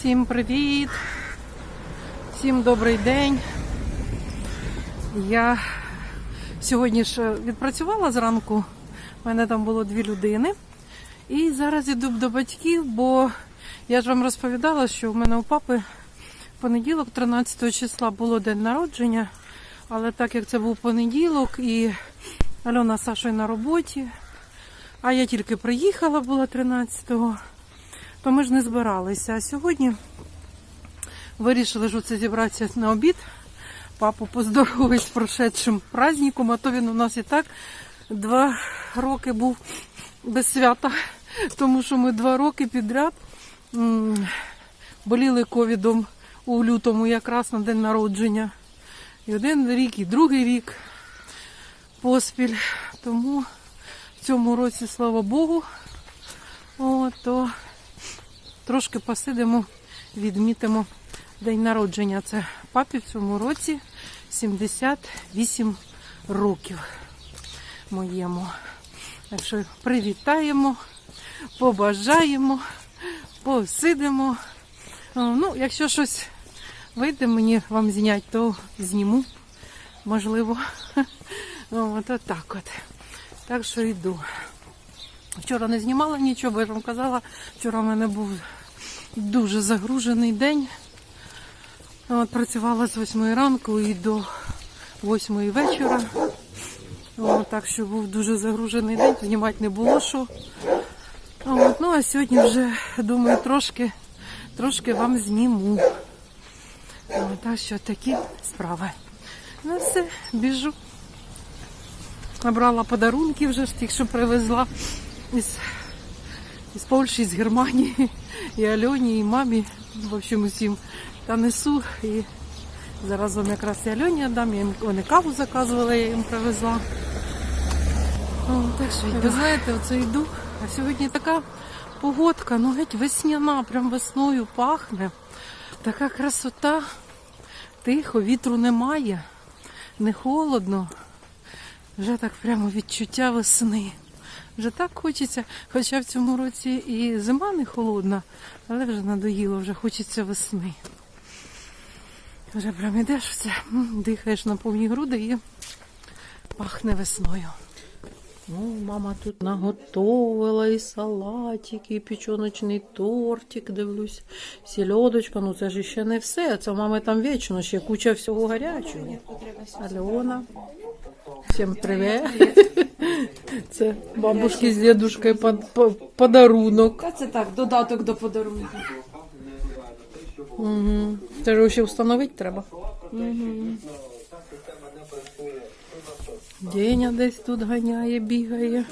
Всім привіт! Всім добрий день. Я сьогодні ж відпрацювала зранку. У мене там було дві людини. І зараз іду до батьків, бо я ж вам розповідала, що в мене у папи понеділок, 13 числа, було день народження. Але так як це був понеділок і Альона з Сашою на роботі, а я тільки приїхала, була 13-го, то ми ж не збиралися. А сьогодні вирішили ж оце зібратися на обід. Папу поздоровить з прошедшим праздником, а то він у нас і так два роки був без свята, тому що ми два роки підряд боліли ковідом у лютому, якраз на день народження. І один рік, і другий рік поспіль. Тому в цьому році, слава Богу, о, то трошки посидимо, відмітимо день народження. Це папі в цьому році 78 років моєму. Так що привітаємо, побажаємо, посидимо. Ну, якщо щось вийде мені вам зняти, то зніму, можливо. От, от так от. Так що йду. Вчора не знімала нічого, бо я вам казала, вчора в мене був дуже загружений день. От, працювала з 8 ранку і до 8 вечора. От, так що був дуже загружений день, знімати не було що. От, ну а сьогодні вже, думаю, трошки, трошки вам зніму. От, так що такі справи. Ну все, біжу. Набрала подарунки вже ж тих, що привезла із, із Польщі, з Германії, і Альоні, і мамі, в общем, усім. Та несу зараз вам якраз і Альоні дам, я їм вони каву заказували, я їм привезла. О, так що. Ви знаєте, оце йду. А сьогодні така погодка, ну геть весняна, прям весною пахне. Така красота, тихо, вітру немає, не холодно. Вже так прямо відчуття весни. Вже так хочеться, хоча в цьому році і зима не холодна, але вже надоїло, вже хочеться весни. Вже прям ідеш все, дихаєш на повні груди і пахне весною. Ну, мама тут наготовила і салатик, і печоночний тортик, дивлюсь, сільодочка, ну це ж ще не все. Це мами там вічно, ще куча всього гарячого. Альона. Всім привіт. Це бабушки з дідушкою подарунок. Та це так, додаток до подарунку. Угу. Це ж ще встановити треба. Деня десь тут ганяє, бігає.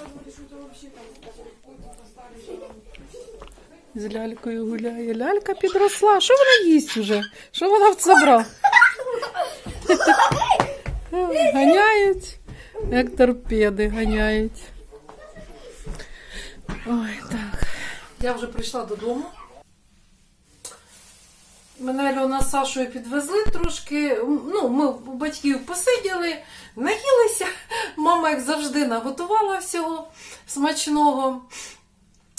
З лялькою гуляє. Лялька підросла. Що вона їсть уже? Що вона забрала? Ганяють, як торпеди ганяють. Ой, так. Я вже прийшла додому. Мене Альона з Сашою підвезли трошки. Ну, ми у батьків посиділи, наїлися. Мама, як завжди, наготувала всього смачного.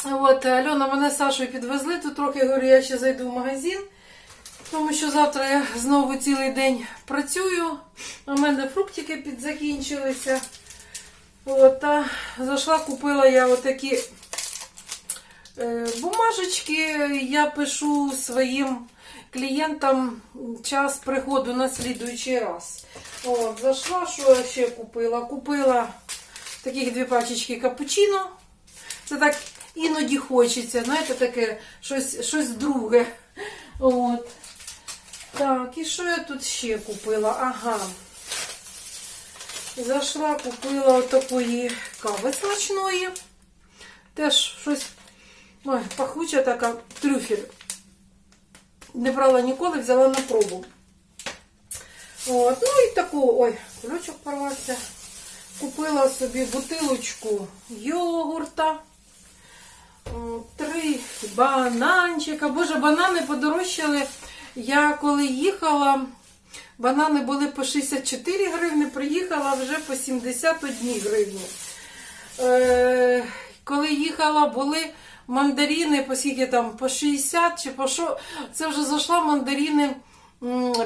От, Альона мене з Сашою підвезли. Тут трохи говорю, я ще зайду в магазин, тому що завтра я знову цілий день працюю. У мене фруктики підзакінчилися. От, та зайшла, купила я отакі е, бумажечки. Я пишу своїм клієнтам час приходу на слідуючий раз. От, зайшла, що я ще купила? Купила таких дві пачечки капучино. Це так іноді хочеться, знаєте, таке щось, щось друге. От. Так, і що я тут ще купила? Ага. Зайшла, купила отакої кави смачної. Теж щось ой, пахуча така трюфель. Не брала ніколи, взяла на пробу. От, ну і таку, ой, кульочок порвався. Купила собі бутилочку йогурта. Три бананчика. Боже, банани подорожчали. Я коли їхала, банани були по 64 гривні, приїхала вже по 71 гривні. Е, коли їхала, були мандарини, по скільки там, по 60 чи по що. Це вже зайшла мандарини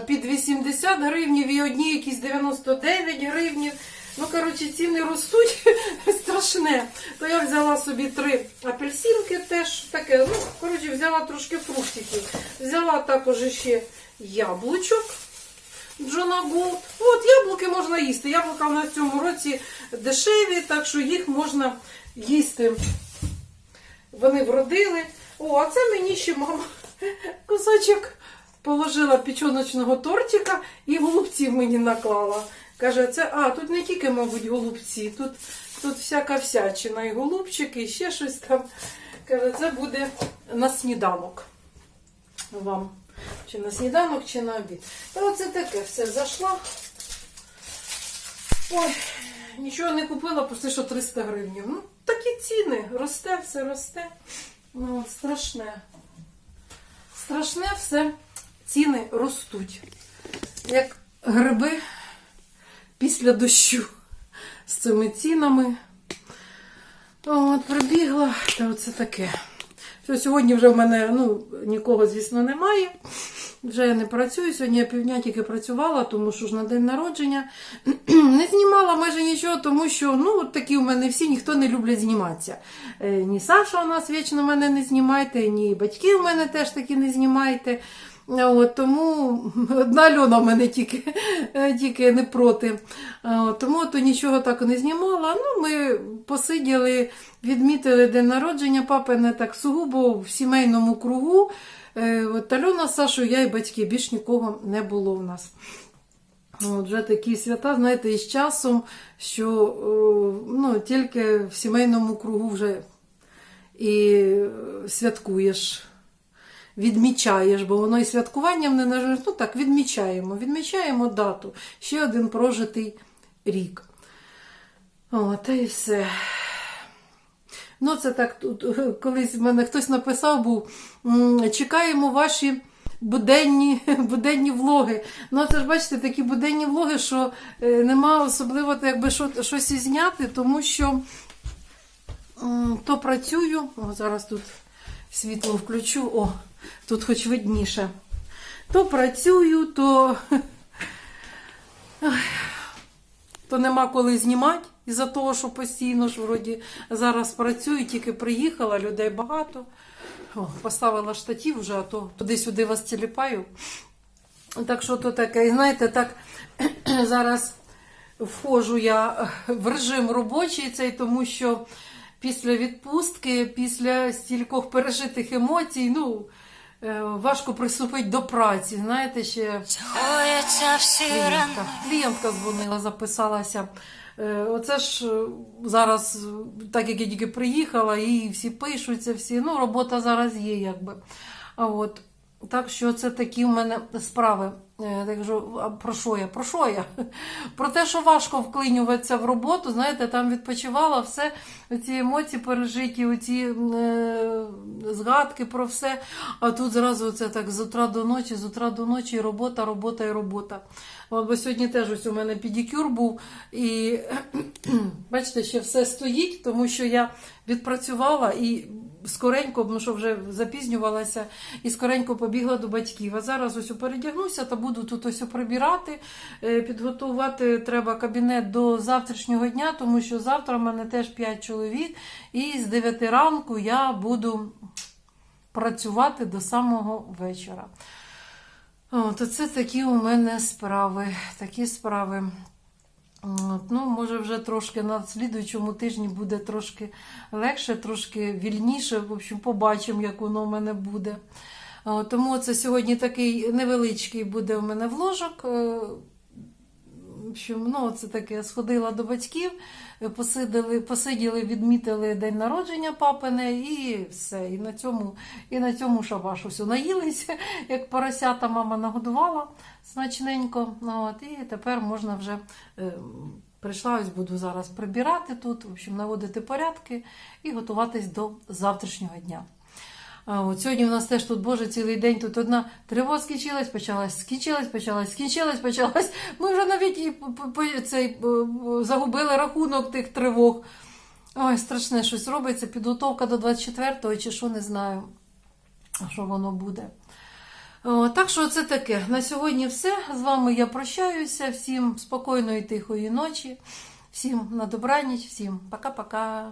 під 80 гривнів і одні якісь 99 гривнів. Ну, коротше, ціни ростуть страшне. То я взяла собі три апельсинки теж таке. Ну, коротше, взяла трошки фруктиків. Взяла також ще яблучок. Джона Голд. От яблуки можна їсти. Яблука в цьому році дешеві, так що їх можна їсти. Вони вродили. О, а це мені ще мама кусочок положила печоночного тортика і голубців мені наклала. Каже, це, а, тут не тільки, мабуть, голубці, тут, тут всяка всячина, і голубчики, і ще щось там. Каже, це буде на сніданок вам. Чи на сніданок, чи на обід. Та оце таке все зайшла. Ой, нічого не купила, просто що 300 гривень. Такі ціни. Росте, все росте. Ну, страшне. Страшне все. Ціни ростуть. Як гриби після дощу з цими цінами. От, прибігла, та оце таке. Що сьогодні вже в мене ну, нікого, звісно, немає. Вже я не працюю. Сьогодні я півдня тільки працювала, тому що ж на день народження. Не знімала нічого, тому що ну, такі у мене всі, ніхто не люблять зніматися. Е, ні Саша у нас вічно мене не знімайте, ні батьки у мене теж такі не знімайте. От, тому одна Льона в мене тільки, е, тільки не проти. От, тому то нічого так не знімала. Ну, ми посиділи, відмітили день народження папи не так сугубо в сімейному кругу. Е, От Альона з Сашою, я і батьки, більш нікого не було в нас. От вже такі свята, знаєте, із часом, що ну, тільки в сімейному кругу вже і е, святкуєш, відмічаєш, бо воно і святкуванням не нажиш. Ну так, відмічаємо. Відмічаємо дату. Ще один прожитий рік. О, та і все. Ну, це так, тут, колись в мене хтось написав був, чекаємо ваші буденні, буденні влоги. Ну, це ж бачите, такі буденні влоги, що е, нема особливо якби, що, щось зняти, тому що то працюю. О, зараз тут світло включу, о, тут хоч видніше. То працюю, то, то нема коли знімати. Із-за того, що постійно ж вроді зараз працюю, тільки приїхала, людей багато. О, поставила штатів вже, а то туди-сюди вас тіліпаю. Так що то таке, і знаєте, так зараз входжу я в режим робочий цей, тому що після відпустки, після стількох пережитих емоцій, ну, е, важко приступити до праці. Знаєте, ще клієнтка. Клієнтка дзвонила, записалася. Е, Оце ж е, зараз, е, так як я тільки приїхала, і всі пишуться, всі. Ну, робота зараз є, якби. А от. Так що це такі в мене справи. Е, Так кажу, а про що я? Про що я? Про те, що важко вклинюватися в роботу, знаєте, там відпочивала все, ці емоції пережиті, оці е, згадки про все. А тут зразу це так з утра до ночі, з утра до ночі, і робота, робота і робота. От, бо сьогодні теж ось у мене педикюр був, і бачите, ще все стоїть, тому що я відпрацювала і скоренько, тому що вже запізнювалася, і скоренько побігла до батьків. А зараз ось передягнуся та буду тут ось прибирати, е, підготувати треба кабінет до завтрашнього дня, тому що завтра в мене теж 5 чоловік, і з 9 ранку я буду працювати до самого вечора. От, це такі у мене справи. Такі справи. Ну, може, вже трошки на слідуючому тижні буде трошки легше, трошки вільніше. В общем, побачимо, як воно в мене буде. Тому це сьогодні такий невеличкий буде у мене вложок. В ну, це таке, сходила до батьків, посиділи, посиділи, відмітили день народження папине і все. І на цьому, і на цьому шабашу все наїлися, як поросята мама нагодувала смачненько. Ну, От, і тепер можна вже. е, Прийшла, ось буду зараз прибирати тут, в общем, наводити порядки і готуватись до завтрашнього дня. А от сьогодні у нас теж тут, Боже, цілий день тут одна тривога скінчилась, почалась, скінчилась, почалась, скінчилась, почалась. Ми вже навіть і цей, загубили рахунок тих тривог. Ой, страшне щось робиться. Підготовка до 24-го чи що не знаю, що воно буде. О, так що це таке. На сьогодні все. З вами я прощаюся. Всім спокійної, тихої ночі. Всім на добраніч, всім пока-пока.